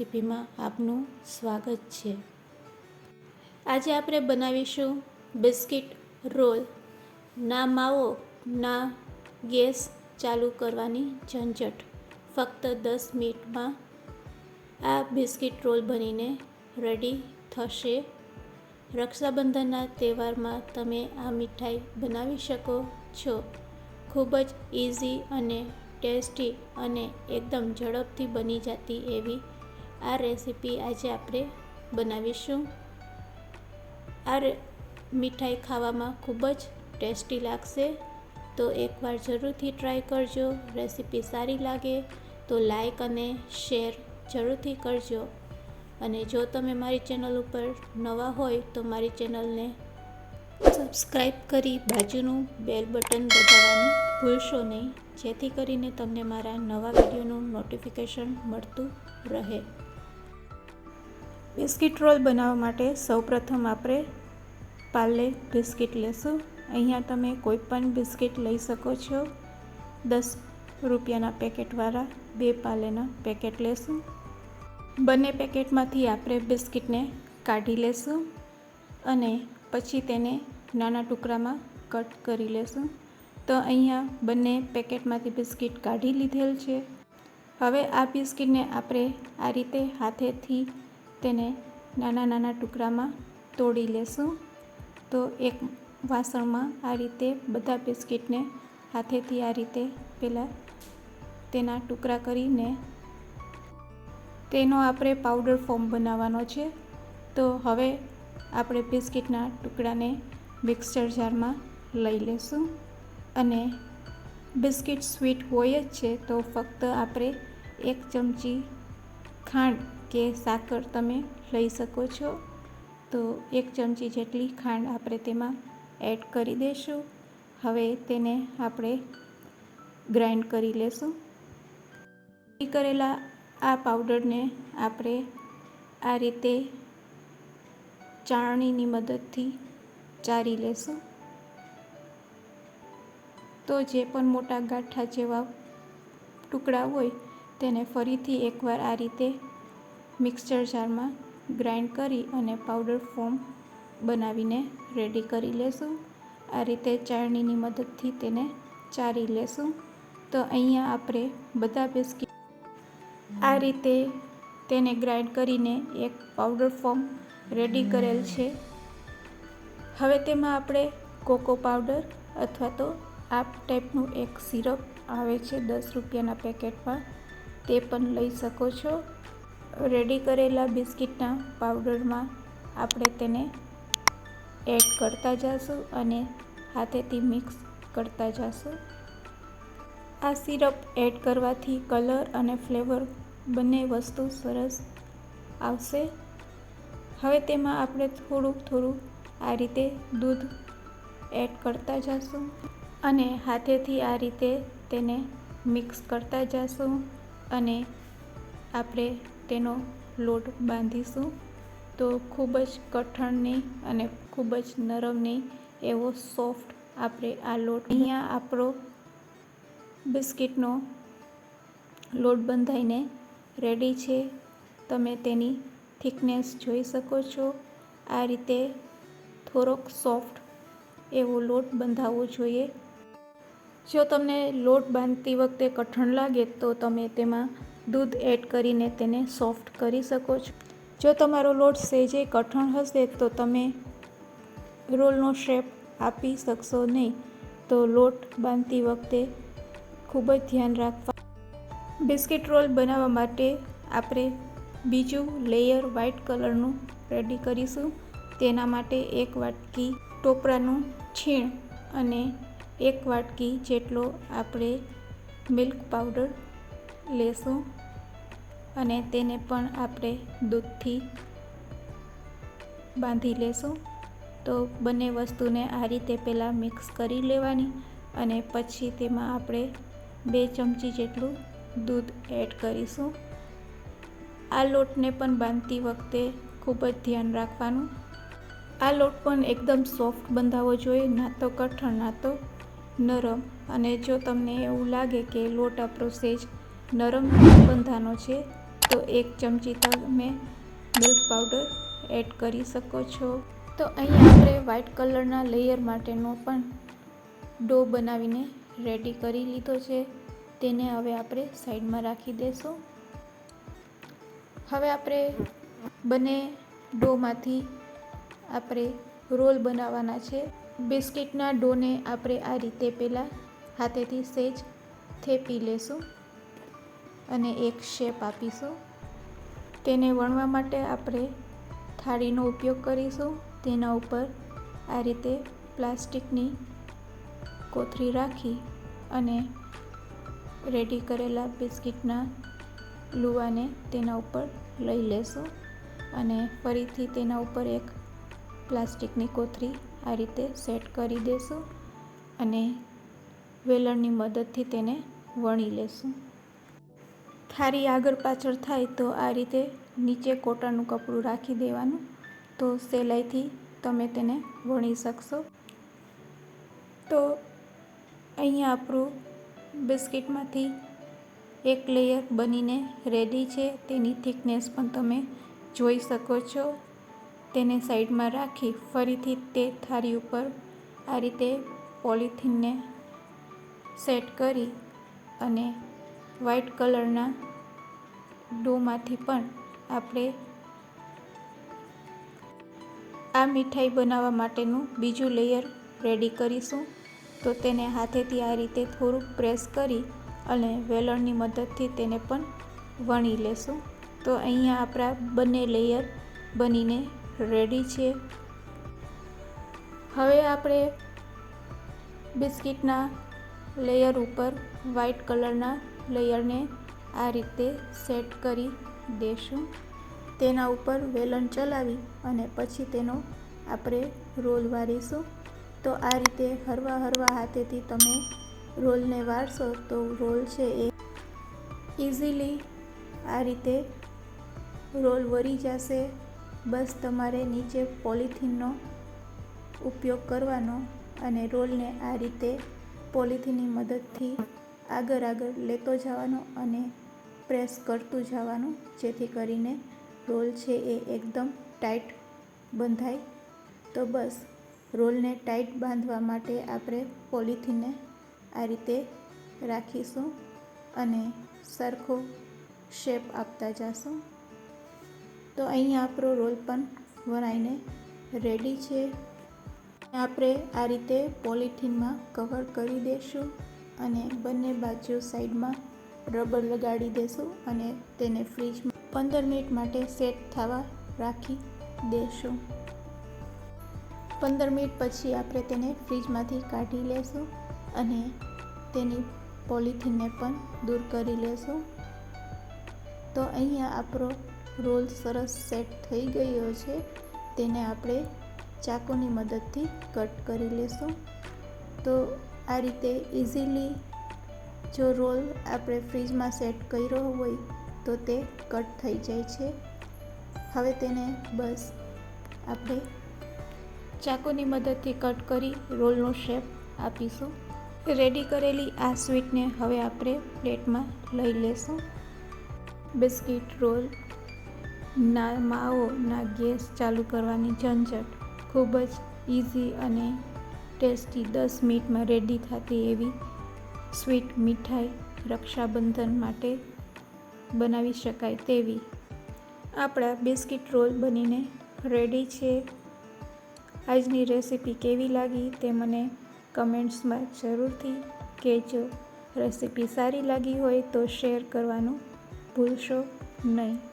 રેસિપીમાં આપનું સ્વાગત છે. આજે આપણે બનાવીશું બિસ્કિટ રોલ. ના માવો, ના ગેસ ચાલુ કરવાની ઝંઝટ. ફક્ત દસ મિનિટમાં આ બિસ્કિટ રોલ બનીને રેડી થશે. રક્ષાબંધનના તહેવારમાં તમે આ મીઠાઈ બનાવી શકો છો. ખૂબ જ ઇઝી અને ટેસ્ટી અને એકદમ ઝડપથી બની જતી એવી આ રેસીપી આજે આપણે બનાવીશું. આ મીઠાઈ ખાવામાં ખૂબ જ ટેસ્ટી લાગશે. તો એકવાર જરૂરથી ટ્રાય કરજો. રેસીપી સારી લાગે તો લાઈક અને શેર જરૂરથી કરજો. અને જો તમે મારી ચેનલ ઉપર નવા હોય તો મારી ચેનલને સબસ્ક્રાઈબ કરી બાજુનું બેલ બટન દબાવવાનું ભૂલશો નહીં. જેથી કરીને તમને મારા નવા વિડીયોનું નોટિફિકેશન મળતું રહે. બિસ્કિટ રોલ બનાવવા માટે સૌપ્રથમ આપણે પાર્લે બિસ્કિટ લેશું. અહીંયા તમે કોઈ પણ બિસ્કિટ લઈ શકો છો. દસ રૂપિયાના પેકેટવાળા બે પાર્લેના પેકેટ લેશું. બંને પેકેટમાંથી આપણે બિસ્કિટને કાઢી લેશું અને પછી તેને નાના ટુકડામાં કટ કરી લેશું. તો અહીંયા બંને પેકેટમાંથી બિસ્કિટ કાઢી લીધેલ છે. હવે આ બિસ્કિટને આપણે આ રીતે હાથેથી તેને નાના નાના ટુકડામાં તોડી લેશું. તો એક વાસણમાં આ રીતે બધા બિસ્કિટને હાથેથી આ રીતે પહેલાં તેના ટુકડા કરીને તેનો આપણે પાવડર ફોર્મ બનાવવાનો છે. તો હવે આપણે બિસ્કિટના ટુકડાને મિક્સચર જારમાં લઈ લેશું અને બિસ્કિટ સ્વીટ હોય જ છે તો ફક્ત આપણે એક ચમચી ખાંડ કે સાકર તમે લઈ શકો છો. તો એક ચમચી જેટલી ખાંડ આપણે તેમાં એડ કરી દઈશું હવે તેને આપણે ગ્રાઇન્ડ કરી લેશું. કરેલા આ પાવડરને આપણે આ રીતે ચાળણીની મદદથી ચારી લેશું. તો જે પણ મોટા ગાંઠા જેવા ટુકડા હોય તેને ફરીથી એકવાર આ રીતે મિક્સચર જારમાં ગ્રાઇન્ડ કરી અને પાવડર ફોર્મ બનાવીને રેડી કરી લેશું. આ રીતે ચાળણીની મદદથી તેને ચારી લેશું. તો અહીંયા આપણે બધા બિસ્કિટ આ રીતે તેને ગ્રાઇન્ડ કરીને એક પાવડર ફોર્મ રેડી કરેલ છે. હવે તેમાં આપણે કોકો પાવડર અથવા તો આ ટાઈપનું એક સિરપ આવે છે, દસ રૂપિયાના પેકેટમાં. તે પણ લઈ શકો છો. રેડી કરેલા બિસ્કિટના પાવડરમાં આપણે તેને એડ કરતા જઈશું અને હાથેથી મિક્સ કરતા જઈશું આ સિરપ એડ કરવાથી કલર અને ફ્લેવર બંને વસ્તુ સરસ આવશે. હવે તેમાં આપણે થોડુંક થોડું આ રીતે દૂધ એડ કરતા જઈશું અને હાથેથી આ રીતે તેને મિક્સ કરતા જઈશું અને આપણે તેનો લોટ બાંધીશું. તો ખૂબ જ કઠણ નહીં અને ખૂબ જ નરમ નહીં એવો સોફ્ટ આપણે આ લોટ. અહીંયા આપણો બિસ્કિટનો લોટ બંધાઈને રેડી છે. તમે તેની થિકનેસ જોઈ શકો છો. આ રીતે થોડોક સોફ્ટ એવો લોટ બંધાવવો જોઈએ. જો તમને લોટ બાંધતી વખતે કઠણ લાગે તો તમે તેમાં દૂધ એડ કરીને તેને સોફ્ટ કરી શકો છો. જો તમારો લોટ સહેજે કઠણ હશે તો તમે રોલનો શેપ આપી શકશો નહીં. તો લોટ બાંધતી વખતે ખૂબ જ ધ્યાન રાખવા. બિસ્કિટ રોલ બનાવવા માટે આપણે બીજું લેયર વ્હાઇટ કલરનું રેડી કરીશું. તેના માટે એક વાટકી ટોપરાનું છીણ અને એક વાટકી જેટલો આપણે મિલ્ક પાવડર લેશું અને તેને પણ આપણે દૂધથી બાંધી લેશું. તો બંને વસ્તુને આ રીતે પહેલાં મિક્સ કરી લેવાની અને પછી તેમાં આપણે બે ચમચી જેટલું દૂધ એડ કરીશું. આ લોટને પણ બાંધતી વખતે ખૂબ જ ધ્યાન રાખવાનું. આ લોટ પણ એકદમ સોફ્ટ બંધાવવો જોઈએ, ના તો કઠણ, ના તો નરમ. અને જો તમને એવું લાગે કે લોટ આપણો સેજ નરમ બંધાનો છે, તો એક ચમચી તમે મિલ્ક પાવડર એડ કરી શકો છો. તો અહીંયા આપણે વ્હાઇટ કલરના લેયર માટેનો પણ ડો બનાવીને રેડી કરી લીધો છે. તેને હવે આપણે સાઈડમાં રાખી દઈશું હવે આપણે બંને ડોમાંથી આપણે રોલ બનાવવાના છે. બિસ્કિટના ડોને આપણે આ રીતે પહેલાં હાથેથી સેજ થેપી લેશું. અને એક શેપ આપીશું. તેને વણવા માટે આપણે થાળીનો ઉપયોગ કરીશું. તેના ઉપર આ રીતે પ્લાસ્ટિકની કોથળી રાખી અને રેડી કરેલા બિસ્કિટના લુવાને તેના ઉપર લઈ લેશું અને ફરીથી તેના ઉપર એક પ્લાસ્ટિકની કોથળી આ રીતે સેટ કરી દેશું અને વેલણની મદદથી તેને વણી લેશું. થાળી આગળ પાછળ થાય તો આ રીતે નીચે કોટનનું કપડું રાખી દેવાનું. તો સેલાઈથી તમે તેને વણી શકશો. તો અહીંયા આપણું બિસ્કિટમાંથી એક લેયર બનીને રેડી છે. તેની થિકનેસ પણ તમે જોઈ શકો છો. તેને સાઈડમાં રાખી ફરીથી તે થાળી ઉપર આ રીતે પોલિથીનને સેટ કરી અને વ્હાઈટ કલરના ડોમાંથી પણ આપણે આ મીઠાઈ બનાવવા માટેનું બીજું લેયર રેડી કરીશું. તો તેને હાથેથી આ રીતે થોડુંક પ્રેસ કરી અને વેલણની મદદથી તેને પણ વણી લેશું. તો અહીંયા આપણા બંને લેયર બનીને રેડી છે. હવે આપણે બિસ્કિટના લેયર ઉપર વ્હાઈટ કલરના લેયરને આ રીતે સેટ કરી દેશું. તેના ઉપર વેલણ ચલાવી અને પછી તેનો આપણે રોલ વારીશું. તો આ રીતે હરવા હરવા હાથેથી તમે રોલને વાળશો તો રોલ છે એ ઇઝીલી આ રીતે રોલ વળી જશે. બસ તમારે નીચે પોલિથીનનો ઉપયોગ કરવાનો અને રોલને આ રીતે પોલિથીનની મદદથી આગળ આગળ લેતો જવાનો અને પ્રેસ કરતું જવાનું, જેથી કરીને રોલ છે એ એકદમ ટાઈટ બંધાય. તો બસ, રોલને ટાઈટ બાંધવા માટે આપણે પોલિથીનને આ રીતે રાખીશું અને સરખો શેપ આપતા જશું. તો અહીંયા આપણો રોલ પણ વણાઈને રેડી છે. આપણે આ રીતે પોલિથીનમાં કવર કરી દઈશું અને બંને બાજુ સાઈડમાં રબર લગાડી દેશું અને તેને ફ્રીજમાં પંદર મિનિટ માટે સેટ થવા રાખી દેશું. પંદર મિનિટ પછી આપણે તેને ફ્રીજમાંથી કાઢી લેશું અને તેની પોલિથીનને પણ દૂર કરી લેશું. તો અહીંયા આપણો રોલ સરસ સેટ થઈ ગયો છે. તેને આપણે ચાકુની મદદથી કટ કરી લેશું. તો આ રીતે ઇઝીલી જો રોલ આપણે ફ્રીજમાં સેટ કર્યો હોય તો તે કટ થઈ જાય છે. હવે તેને બસ આપણે ચાકુની મદદથી કટ કરી રોલનો શેપ આપીશું. રેડી કરેલી આ સ્વીટને હવે આપણે પ્લેટમાં લઈ લેશું. બિસ્કિટ રોલ, ના, માવો, ના ગેસ ચાલુ કરવાની ઝંઝટ ખૂબ જ ઇઝી અને ટેસ્ટી દસ મિનિટમાં રેડી થતી એવી સ્વીટ મીઠાઈ રક્ષાબંધન માટે બનાવી શકાય તેવી. આપણા બિસ્કિટ રોલ બનીને રેડી છે. આજની રેસીપી કેવી લાગી તે મને કમેન્ટ્સમાં જરૂરથી કહેજો. રેસીપી સારી લાગી હોય તો શેર કરવાનું ભૂલશો નહીં.